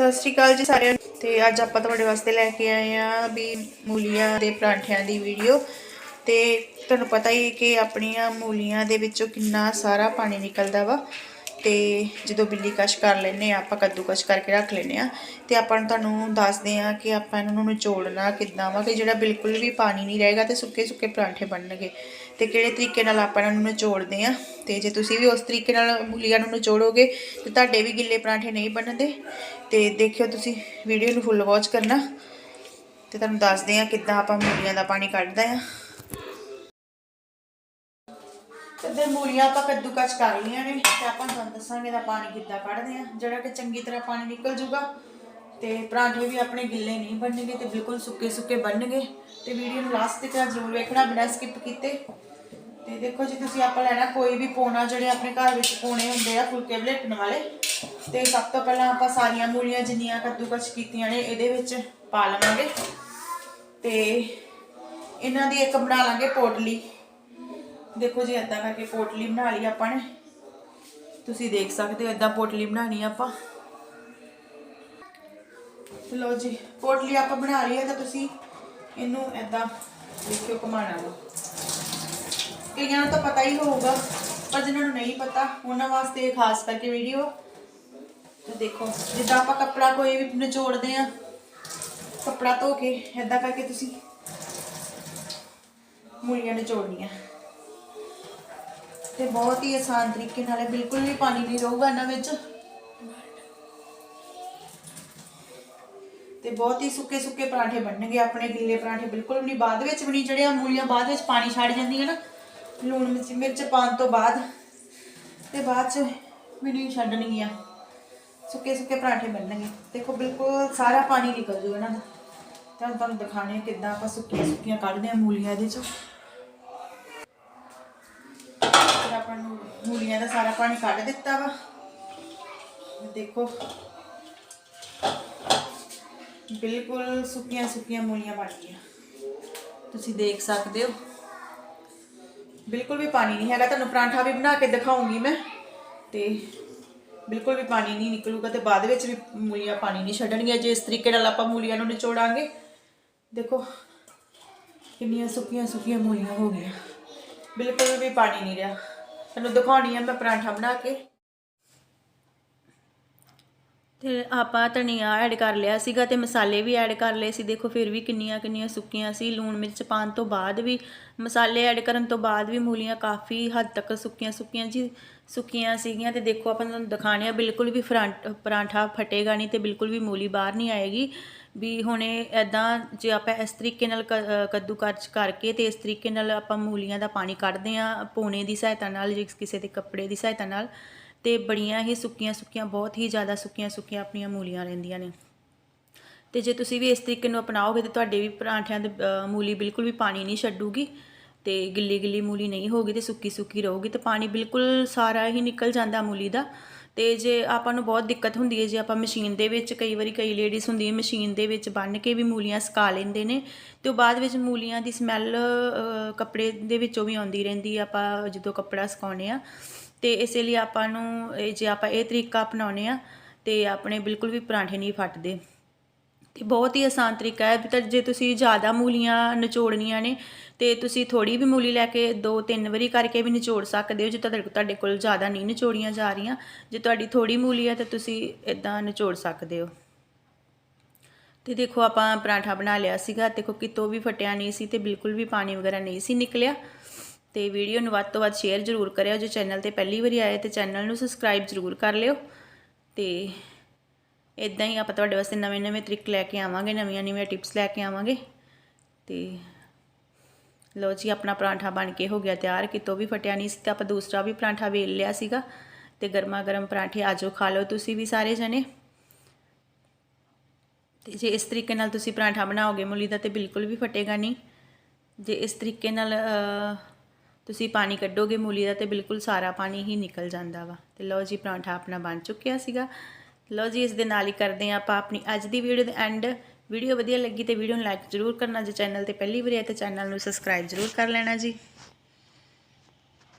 ਸਤਿ ਸ਼੍ਰੀ ਅਕਾਲ ਜੀ ਸਾਰਿਆਂ ਨੂੰ। ਤੇ ਅੱਜ ਆਪਾਂ ਤੁਹਾਡੇ ਵਾਸਤੇ ਲੈ ਕੇ ਆਏ ਆ ਵੀ ਮੂਲੀਆਂ ਦੇ ਪਰਾਂਠਿਆਂ ਦੀ ਵੀਡੀਓ। ਤੇ ਤੁਹਾਨੂੰ ਪਤਾ ਹੀ ਹੈ ਕਿ ਆਪਣੀਆਂ ਮੂਲੀਆਂ ਦੇ ਵਿੱਚੋਂ ਕਿੰਨਾ ਸਾਰਾ ਪਾਣੀ ਨਿਕਲਦਾ ਵਾ। ਤੇ ਜਦੋਂ ਬਿੱਲੀ ਕਸ਼ ਕਰ ਲੈਨੇ ਆ ਆਪਾਂ ਕੱਦੂਕਸ਼ ਕਰਕੇ ਰੱਖ ਲੈਨੇ ਆ ਤੇ ਆਪਾਂ ਨੂੰ ਤੁਹਾਨੂੰ ਦੱਸਦੇ ਆ ਕਿ ਆਪਾਂ ਇਹਨਾਂ ਨੂੰ ਨਿਚੋੜਨਾ ਕਿੱਦਾਂ ਵਾ ਕਿ ਜਿਹੜਾ ਬਿਲਕੁਲ ਵੀ ਪਾਣੀ ਨਹੀਂ ਰਹੇਗਾ ਤੇ ਸੁੱਕੇ ਸੁੱਕੇ ਪਰਾਂਠੇ ਬਣਨਗੇ। ਤੇ ਕਿਹੜੇ ਤਰੀਕੇ ਨਾਲ ਆਪਾਂ ਇਹਨਾਂ ਨੂੰ ਨਿਚੋੜਦੇ ਆ ਤੇ ਜੇ ਤੁਸੀਂ ਵੀ ਉਸ ਤਰੀਕੇ ਨਾਲ ਮੂਲੀਆਂ ਨੂੰ ਨਿਚੋੜੋਗੇ ਤੇ ਤੁਹਾਡੇ ਵੀ ਗਿੱਲੇ ਪਰਾਂਠੇ ਨਹੀਂ ਬਣਨਦੇ ਤੇ ਦੇਖਿਓ ਤੁਸੀਂ ਵੀਡੀਓ ਨੂੰ ਫੁੱਲ ਵਾਚ ਕਰਨਾ। ਤੇ ਤੁਹਾਨੂੰ ਦੱਸਦੇ ਆ ਕਿੱਦਾਂ ਆਪਾਂ ਮੂਲੀਆਂ ਦਾ ਪਾਣੀ ਕੱਢਦਾ ਆ ਤੇ ਮੂਲੀਆਂ ਆਪਾਂ ਕੱਦੂਕਸ਼ ਕਰ ਲਈਆਂ ਨੇ ਤੇ ਆਪਾਂ ਤੁਹਾਨੂੰ ਦੱਸਾਂਗੇ ਇਹਦਾ ਪਾਣੀ ਕਿੱਦਾਂ ਕੱਢਦੇ ਆ। ਜਿਹੜਾ ਕਿ ਚੰਗੀ ਤਰ੍ਹਾਂ ਪਾਣੀ ਨਿਕਲ ਜੂਗਾ ਤੇ ਪਰਾਂਠੇ ਵੀ ਆਪਣੇ ਗਿੱਲੇ ਨਹੀਂ ਬਣਨਗੇ ਤੇ ਬਿਲਕੁਲ ਸੁੱਕੇ ਸੁੱਕੇ ਬਣਨਗੇ। ਤੇ ਵੀਡੀਓ ਨੂੰ ਲਾਸਟ ਤੱਕ ਜ਼ਰੂਰ ਵੇਖਣਾ, ਬਿਨਾਂ ਸਕਿਪ ਕੀਤੇ। ਤੇ ਦੇਖੋ ਜੀ, ਤੁਸੀਂ ਆਪਾਂ ਲੈਣਾ ਕੋਈ ਵੀ ਪੋਣਾ, ਜਿਹੜੇ ਆਪਣੇ ਘਰ ਵਿੱਚ ਪੋਣੇ ਹੁੰਦੇ ਆ, ਫੁਲਕੇ ਬਲੇਟਣ ਵਾਲੇ। ਤੇ ਸਭ ਤੋਂ ਪਹਿਲਾਂ ਆਪਾਂ ਸਾਰੀਆਂ ਮੂਲੀਆਂ ਜਿੰਨੀਆਂ ਕੱਦੂਕਸ਼ ਕੀਤੀਆਂ ਨੇ, ਇਹਦੇ ਵਿੱਚ ਪਾ ਲਵਾਂਗੇ। ਤੇ ਇਹਨਾਂ ਦੀ ਇੱਕ ਬਣਾ ਲਾਂਗੇ ਪੋਟਲੀ। ਦੇਖੋ ਜੀ, ਏਦਾਂ ਕਰਕੇ ਪੋਟਲੀ ਬਣਾ ਲਈ ਆਪਾਂ ਨੇ। ਤੁਸੀਂ ਦੇਖ ਸਕਦੇ ਹੋ, ਏਦਾਂ ਪੋਟਲੀ ਬਣਾਣੀ ਆਪਾਂ। ਤੇ ਲਓ ਜੀ, ਪੋਟਲੀ ਆਪਾਂ ਬਣਾ ਲਈ ਹੈ ਤਾਂ ਤੁਸੀਂ ਇਹਨੂੰ ਏਦਾਂ ਦੇਖਿਓ ਘੁਮਾਣਾ ਵਾ। ਕਈਆਂ ਨੂੰ ਤਾਂ ਪਤਾ ਹੀ ਹੋਊਗਾ, ਪਰ ਜਿਨ੍ਹਾਂ ਨੂੰ ਨਹੀਂ ਪਤਾ, ਉਹਨਾਂ ਵਾਸਤੇ ਇਹ ਖਾਸ ਕਰਕੇ ਵੀਡੀਓ ਤੇ ਦੇਖੋ, ਜਿੱਦਾਂ ਆਪਾਂ ਕੱਪੜਾ ਕੋਈ ਵੀ ਨਿਚੋੜਦੇ ਆ, ਕੱਪੜਾ ਧੋ ਕੇ ਏਦਾਂ ਕਰਕੇ ਤੁਸੀਂ ਮੂਲੀਆਂ ਨਿਚੋੜਨੀਆਂ। ਤੇ ਬਹੁਤ ਹੀ ਆਸਾਨ ਤਰੀਕੇ ਨਾਲ ਹੈ ਬਿਲਕੁਲ ਵੀ ਪਾਣੀ ਨਹੀਂ ਰਹੂਗਾ ਇਹਨਾਂ ਵਿੱਚ। ਤੇ ਬਹੁਤ ਹੀ ਸੁੱਕੇ ਸੁੱਕੇ ਪਰਾਂਠੇ ਬਣਨਗੇ, ਆਪਣੇ ਗਿੱਲੇ ਪਰਾਂਠੇ ਬਿਲਕੁਲ ਨਹੀਂ। ਬਾਅਦ ਵਿੱਚ ਵੀ ਨਹੀਂ, ਜਿਹੜੇ ਆ ਮੂਲੀਆਂ ਬਾਅਦ ਵਿੱਚ ਪਾਣੀ ਛੱਡ ਜਾਂਦੀਆਂ ਨਾ, ਲੂਣ ਮਿਰਚ ਮਿਰਚ ਪਾਉਣ ਤੋਂ ਬਾਅਦ। ਤੇ ਬਾਅਦ ਚ ਵੀ ਨਹੀਂ ਛੱਡਣਗੀਆਂ ਸੁੱਕੇ ਸੁੱਕੇ ਪਰਾਂਠੇ ਬਣਨਗੇ। ਦੇਖੋ, ਬਿਲਕੁਲ ਸਾਰਾ ਪਾਣੀ ਨਿਕਲ ਜੂਗਾ ਇਹਨਾਂ ਦਾ। ਤਾਂ ਤੁਹਾਨੂੰ ਦਿਖਾਣੇ ਕਿੱਦਾਂ ਆਪਾਂ ਸੁੱਕੀਆਂ ਸੁੱਕੀਆਂ ਕੱਢਦੇ ਆ ਮੂਲੀਆਂ ਦੇ ਚੋਂ। ਆਪਾਂ ਨੂੰ ਮੂਲੀਆਂ ਦਾ ਸਾਰਾ ਪਾਣੀ ਕੱਢ ਦਿੱਤਾ ਵਾ। ਦੇਖੋ। ਬਿਲਕੁਲ ਸੁੱਕੀਆਂ ਸੁੱਕੀਆਂ ਮੂਲੀਆਂ ਬਣ ਗਈਆਂ। ਤੁਸੀਂ ਦੇਖ ਸਕਦੇ ਹੋ। ਬਿਲਕੁਲ ਵੀ ਪਾਣੀ ਨਹੀਂ ਹੈਗਾ। ਤੁਹਾਨੂੰ ਪਰਾਂਠਾ ਵੀ ਬਣਾ ਕੇ ਦਿਖਾਉਂਗੀ ਮੈਂ। ਤੇ ਬਿਲਕੁਲ ਵੀ ਪਾਣੀ ਨਹੀਂ ਨਿਕਲੂਗਾ ਤੇ ਬਾਅਦ ਵਿੱਚ ਵੀ ਮੂਲੀਆਂ ਪਾਣੀ ਨਹੀਂ ਛੱਡਣਗੀਆਂ। ਜੇ ਇਸ ਤਰੀਕੇ ਨਾਲ ਆਪਾਂ ਮੂਲੀਆਂ ਨੂੰ ਨਿਚੋੜਾਂਗੇ। ਦੇਖੋ, ਕਿੰਨੀਆਂ ਸੁੱਕੀਆਂ ਸੁੱਕੀਆਂ ਮੂਲੀਆਂ ਹੋ ਗਈਆਂ। ਬਿਲਕੁਲ ਵੀ ਪਾਣੀ ਨਹੀਂ ਰਿਹਾ। ਤੁਹਾਨੂੰ ਦਿਖਾਉਣੀ ਆ ਮੈਂ ਪਰਾਂਠਾ ਬਣਾ ਕੇ। ਤੇ ਆਪਾਂ ਧਨੀਆ ਐਡ ਕਰ ਲਿਆ ਸੀਗਾ ਤੇ ਮਸਾਲੇ ਵੀ ਐਡ ਕਰ ਲਏ ਸੀ। ਦੇਖੋ ਫਿਰ ਵੀ ਕਿੰਨੀਆਂ ਕਿੰਨੀਆਂ ਸੁੱਕੀਆਂ ਸੀ। ਲੂਣ ਮਿਰਚ ਪਾਉਣ ਤੋਂ ਬਾਅਦ ਵੀ ਮਸਾਲੇ ਐਡ ਕਰਨ ਤੋਂ ਬਾਅਦ ਵੀ ਮੂਲੀਆਂ ਕਾਫੀ ਹੱਦ ਤੱਕ ਸੁੱਕੀਆਂ ਸੁੱਕੀਆਂ ਜੀ ਸੁੱਕੀਆਂ ਸੀਗੀਆਂ ਤੇ ਦੇਖੋ ਆਪਾਂ ਤੁਹਾਨੂੰ ਦਿਖਾਣੇ ਆ, ਬਿਲਕੁਲ ਵੀ ਫਰੰਟ ਪਰਾਂਠਾ ਫਟੇਗਾ ਨਹੀਂ ਤੇ ਬਿਲਕੁਲ ਵੀ ਮੂਲੀ ਬਾਹਰ ਨਹੀਂ ਆਏਗੀ। ਵੀ ਹੁਣੇ ਐਦਾਂ ਜੇ ਆਪਾਂ ਇਸ ਤਰੀਕੇ ਨਾਲ ਕ- ਕੱਦੂ ਕਰਚ ਕਰਕੇ ਤੇ ਇਸ ਤਰੀਕੇ ਨਾਲ ਆਪਾਂ ਮੂਲੀਆਂ ਦਾ ਪਾਣੀ ਕੱਢਦੇ ਆ ਪੋਣੇ ਦੀ ਸਹਾਇਤਾ ਨਾਲ ਜੇ ਕਿਸੇ ਦੇ ਕੱਪੜੇ ਦੀ ਸਹਾਇਤਾ ਨਾਲ, ਤੇ ਬੜੀਆਂ ਹੀ ਸੁੱਕੀਆਂ ਸੁੱਕੀਆਂ, ਬਹੁਤ ਹੀ ਜ਼ਿਆਦਾ ਸੁੱਕੀਆਂ ਸੁੱਕੀਆਂ ਆਪਣੀਆਂ ਮੂਲੀਆਂ ਰਹਿੰਦੀਆਂ ਨੇ। ਤੇ ਜੇ ਤੁਸੀਂ ਵੀ ਇਸ ਤਰੀਕੇ ਨੂੰ ਅਪਣਾਓਗੇ ਤੇ ਤੁਹਾਡੇ ਵੀ ਪਰਾਂਠਿਆਂ ਦੇ ਮੂਲੀ ਬਿਲਕੁਲ ਵੀ ਪਾਣੀ ਨਹੀਂ ਛੱਡੂਗੀ ਤੇ ਗਿੱਲੀ ਗਿੱਲੀ ਮੂਲੀ ਨਹੀਂ ਹੋਗੀ ਤੇ ਸੁੱਕੀ ਸੁੱਕੀ ਰਹੂਗੀ ਤੇ ਪਾਣੀ ਬਿਲਕੁਲ ਸਾਰਾ ਹੀ ਨਿਕਲ ਜਾਂਦਾ ਮੂਲੀ ਦਾ। ਤੇ ਜੇ ਆਪਾਂ ਨੂੰ ਬਹੁਤ ਦਿੱਕਤ ਹੁੰਦੀ ਹੈ, ਜੇ ਆਪਾਂ ਮਸ਼ੀਨ ਦੇ ਵਿੱਚ ਕਈ ਵਾਰੀ ਕਈ ਲੇਡੀਜ਼ ਹੁੰਦੀਆਂ ਮਸ਼ੀਨ ਦੇ ਵਿੱਚ ਬੰਨ ਕੇ ਵੀ ਮੂਲੀਆਂ ਸੁਕਾ ਲੈਂਦੇ ਨੇ, ਤੇ ਉਹ ਬਾਅਦ ਵਿੱਚ ਮੂਲੀਆਂ ਦੀ ਸਮੈਲ ਕੱਪੜੇ ਦੇ ਵਿੱਚੋਂ ਵੀ ਆਉਂਦੀ ਰਹਿੰਦੀ ਆ ਆਪਾਂ ਜਦੋਂ ਕੱਪੜਾ ਸੁਕਾਉਂਦੇ ਆ ਤੇ ਇਸੇ ਲਈ ਆਪਾਂ ਨੂੰ ਜੇ ਆਪਾਂ ਇਹ ਤਰੀਕਾ ਅਪਣਾਉਂਦੇ ਆ ਤੇ ਆਪਣੇ ਬਿਲਕੁਲ ਵੀ ਪਰਾਂਠੇ ਨਹੀਂ ਫਟਦੇ। ਤੇ ਬਹੁਤ ਹੀ ਆਸਾਨ ਤਰੀਕਾ ਹੈ। ਤਾਂ ਜੇ ਤੁਸੀਂ ਜ਼ਿਆਦਾ ਮੂਲੀਆਂ ਨਿਚੋੜਨੀਆਂ ਨੇ, ਤੇ ਤੁਸੀਂ ਥੋੜੀ ਵੀ ਮੂਲੀ ਲੈ ਕੇ ਦੋ ਤਿੰਨ ਵਾਰੀ ਕਰਕੇ ਵੀ ਨਿਚੋੜ ਸਕਦੇ ਹੋ, ਜੇ ਤੁਹਾਡੇ ਤੁਹਾਡੇ ਕੋਲ ਜ਼ਿਆਦਾ ਨਹੀਂ ਨਿਚੋੜੀਆਂ ਜਾ ਰਹੀਆਂ। ਜੇ ਤੁਹਾਡੀ ਥੋੜੀ ਮੂਲੀ ਹੈ, ਤਾਂ ਤੁਸੀਂ ਇਦਾਂ ਨਿਚੋੜ ਸਕਦੇ ਹੋ। ਤੇ ਦੇਖੋ, ਆਪਾਂ ਪਰਾਂਠਾ ਬਣਾ ਲਿਆ ਸੀਗਾ। ਦੇਖੋ, ਕਿਤੋਂ ਵੀ ਫਟਿਆ ਨਹੀਂ ਸੀ ਤੇ ਬਿਲਕੁਲ ਵੀ ਪਾਣੀ ਵਗੈਰਾ ਨਹੀਂ ਸੀ ਨਿਕਲਿਆ। ਤੇ ਵੀਡੀਓ ਨੂੰ ਵੱਧ ਤੋਂ ਵੱਧ ਸ਼ੇਅਰ ਜ਼ਰੂਰ ਕਰਿਓ। ਜੇ ਚੈਨਲ ਤੇ ਪਹਿਲੀ ਵਾਰੀ ਆਏ, ਤੇ ਚੈਨਲ ਨੂੰ ਸਬਸਕ੍ਰਾਈਬ ਜ਼ਰੂਰ ਕਰ ਲਿਓ। ਤੇ ਇਦਾਂ ਹੀ ਆਪਾਂ ਤੁਹਾਡੇ ਵਾਸਤੇ ਨਵੇਂ-ਨਵੇਂ ਤਰੀਕੇ ਲੈ ਕੇ ਆਵਾਂਗੇ ਨਵੀਆਂ-ਨਵੀਆਂ ਟਿਪਸ ਲੈ ਕੇ ਆਵਾਂਗੇ। ਤੇ ਲੋ ਜੀ, ਆਪਣਾ ਪਰਾਂਠਾ ਬਣ ਕੇ ਹੋ ਗਿਆ ਤਿਆਰ, ਕਿਤੋਂ ਵੀ ਫਟਿਆ ਨਹੀਂ ਸੀ ਤੇ ਆਪਾਂ ਦੂਸਰਾ ਵੀ ਪਰਾਂਠਾ ਵੇਲ ਲਿਆ ਸੀਗਾ। ਤੇ ਗਰਮਾ ਗਰਮ ਪਰਾਂਠੇ ਆਜੋ ਖਾ ਲਓ ਤੁਸੀਂ ਵੀ ਸਾਰੇ ਜਣੇ। ਤੇ ਜੇ ਇਸ ਤਰੀਕੇ ਨਾਲ ਤੁਸੀਂ ਪਰਾਂਠਾ ਬਣਾਓਗੇ ਮੂਲੀ ਦਾ ਤੇ ਬਿਲਕੁਲ ਵੀ ਫਟੇਗਾ ਨਹੀਂ। ਜੇ ਇਸ ਤਰੀਕੇ ਨਾਲ ਤੁਸੀਂ ਪਾਣੀ ਕੱਢੋਗੇ ਮੂਲੀ ਦਾ ਤੇ ਬਿਲਕੁਲ ਸਾਰਾ ਪਾਣੀ ਹੀ ਨਿਕਲ ਜਾਂਦਾ ਵਾ। ਤੇ ਲਓ ਜੀ, ਪਰਾਂਠਾ ਆਪਣਾ ਬਣ ਚੁੱਕਿਆ ਸੀਗਾ। ਲਓ ਜੀ, ਇਸ ਦੇ ਨਾਲ ਹੀ ਕਰਦੇ ਹਾਂ ਆਪਾਂ ਆਪਣੀ ਅੱਜ ਦੀ ਵੀਡੀਓ ਦੇ ਐਂਡ ਵੀਡੀਓ ਵਧੀਆ ਲੱਗੀ ਤੇ ਵੀਡੀਓ ਨੂੰ ਲਾਈਕ ਜ਼ਰੂਰ ਕਰਨਾ ਜੇ ਚੈਨਲ ਤੇ ਪਹਿਲੀ ਵਾਰ ਆਏ ਤਾਂ ਚੈਨਲ ਨੂੰ ਸਬਸਕ੍ਰਾਈਬ ਜ਼ਰੂਰ ਕਰ ਲੈਣਾ ਜੀ।